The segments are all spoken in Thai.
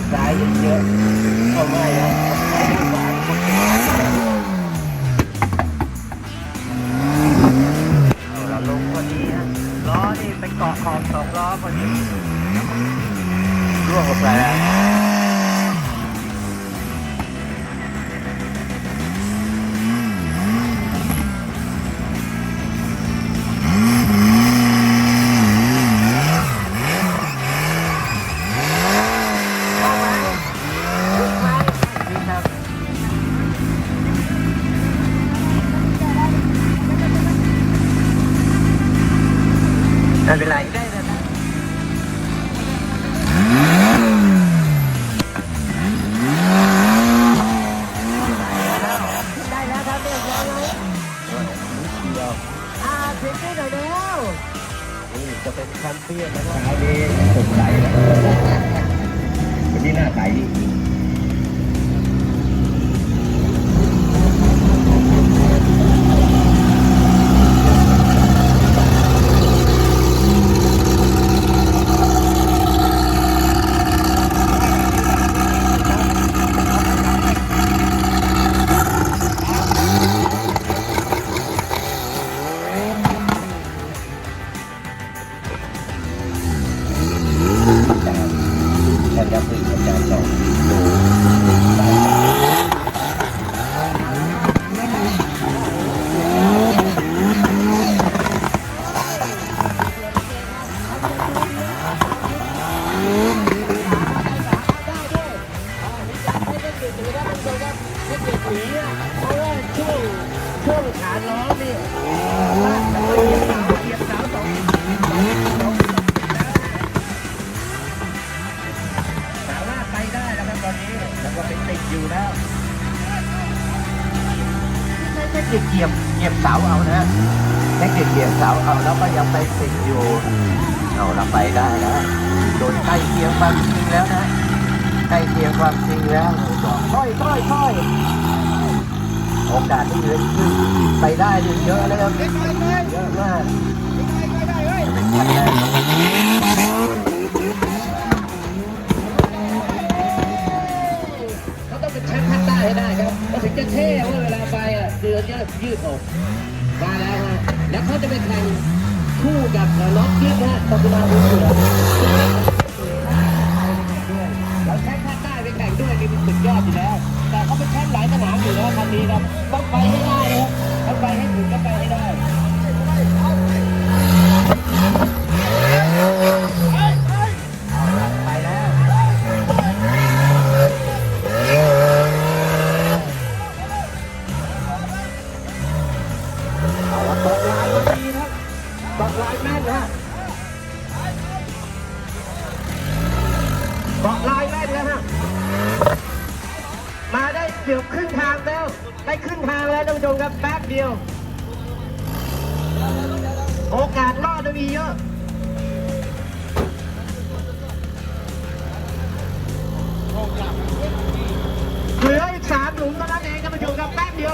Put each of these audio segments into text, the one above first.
านซ้ายเยอะๆเอาไม่เอาเราลงพอดีนะล้อนี่ไปเกาะขอบสองล้อพอดีร่วงลงไปแล้ว ยังไปติดอยู่ เอาเราไปได้แล้วโดนใกล้เคียงความจริงแล้วนะใกล้เคียงความจริงแล้วค่อยค่อยค่อยโอกาสที่เหลือขึ้นไปได้เยอะแล้วครับเยอะมากเป็นคันแรกเขาต้องเป็นแชมป์ภาคใต้ให้ได้ครับเขาถึงจะเท่ว่าเวลาไปอะเดือนยืดยืดอกมาแล้วฮะแล้วเขาจะไปแข่ง คู่กับล็อกกิ๊กนะตะกุมาบุญเสือเราแข่งภาคใต้ไปแข่งด้วยนี่เป็นสุดยอดอยู่แล้ว แต่เขาเป็นแชมป์หลายสนามอยู่แล้วคันนี้ครับต้องไปให้ได้ครับต้องไปให้ถึงก็ไปให้ได้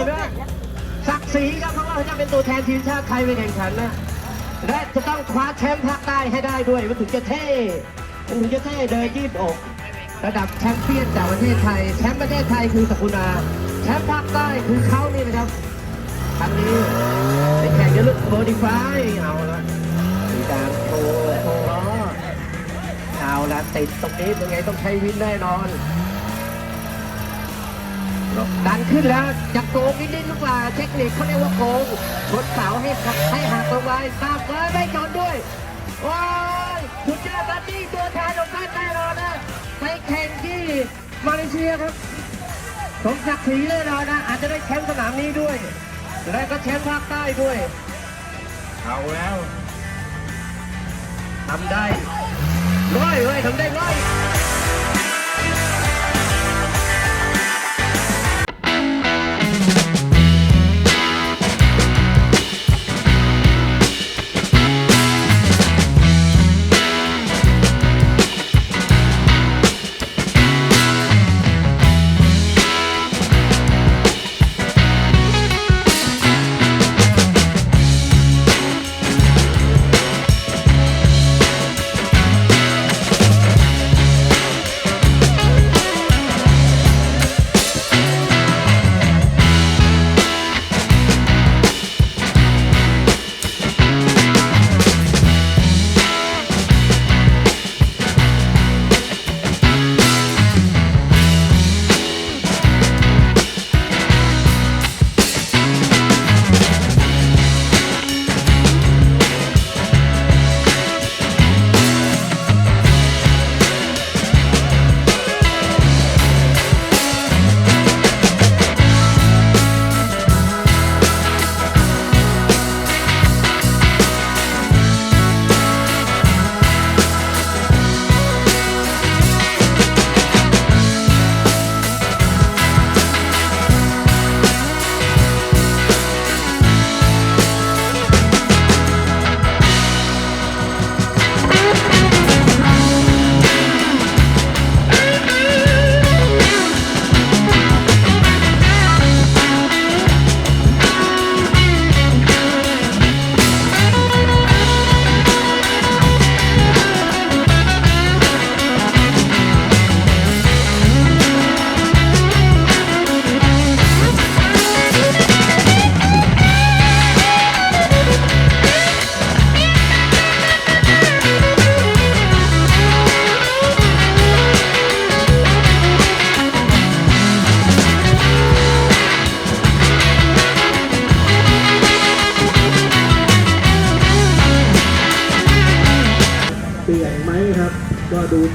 ห็นไหมศักดิ์ศรีครับเพราะว่าเขาจะเป็นตัวแทนทีมชาติไทยไปแข่งขันนะ และจะต้องคว้าแชมป์ภาคใต้ให้ได้ด้วยมันถึงจะเท่มันถึงจะเท่เดินยืดอก ระดับแชมป์เปี้ยนจากประเทศไทย แชมป์ประเทศไทยคือสกุณาแชมป์ภาคใต้คือเขานี่นะครับครั้งนี้ในแข่งจะลุกโมดิฟายเอาละมีการโชว์โชว์ล้อเอาละติดตรงนี้เป็นไงต้องใช้วินแน่นอน ดันขึ้นแล้วจะโกงนิดๆลูกหลาเทคนิคเขาเรียกว่าโกงชนเสาให้ขับให้หักลงไปตามเลยไม่ชนด้วยว้ายสุดยอบัดดี้ตัวแทนของท่านแน่นอนนะไปแข่งที่มาเลเซียครับสมศักดิ์ศรีแน่นอนนะ อาจจะได้แชมป์สนามนี้ด้วย และก็แชมป์ภาคใต้ด้วย เอาแล้วทำได้ร้อยเลยทำได้ร้อย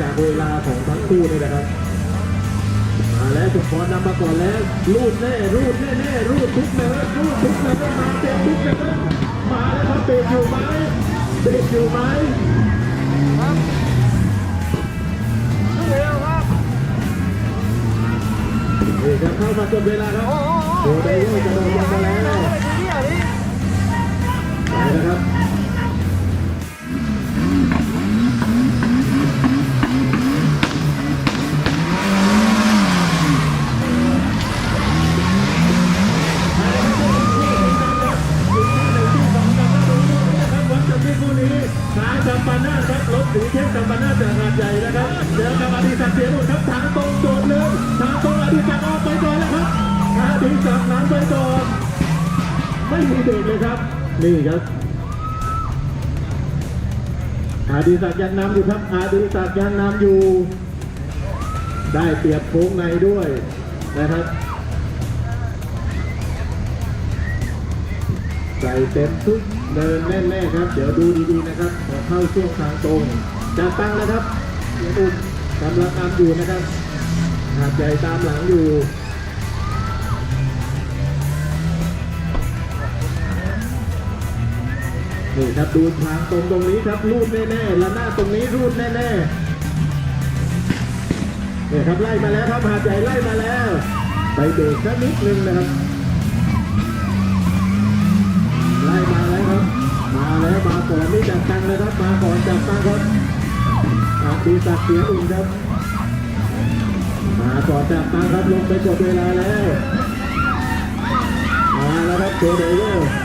จากเวลาของทั้งคู่นี่นะครับ มาแล้วชุมพรนำมาก่อนแล้ว รูดแน่รูดแน่แน่รูดทุกเนินรูดทุกเนินมาเต็มทุกเนินมาแล้วครับเบรกอยู่ไหมเบรกอยู่ไหมนี่ครับเข้ามาจนเวลาครับโอ้ไดโยจะโดนลงมาแล้วไปนะครับ เบรกเลยครับ นี่ครับอดิศักดิ์ยังนำอยู่ครับอดิศักดิ์ยังนำอยู่ ได้เปรียบโค้งในด้วยนะครับใส่เต็มทุกเดินแน่ๆครับ เดี๋ยวดูดีๆนะครับพอเข้าช่วงทางตรงจะตั้งนะครับเสียอุ่นกำลังนำอยู่นะครับหาดใหญ่ตามหลังอยู่ นี่ครับดูทางตรงตรงนี้ครับรูดแน่ๆและหน้าตรงนี้รูดแน่ๆเนี่ยครับไล่มาแล้วครับหาดใหญ่ไล่มาแล้ว ไปเบรกสักนิดนึงนะครับ ไล่มาแล้วครับ มาแล้วมาก่อนนี่จับตังเลยครับมาก่อนจับตังครับอาดีศักเสียอุ่นครับมาก่อนจับตังครับลงไปกดเวลาแล้วมาแล้วครับโจเดเวอร์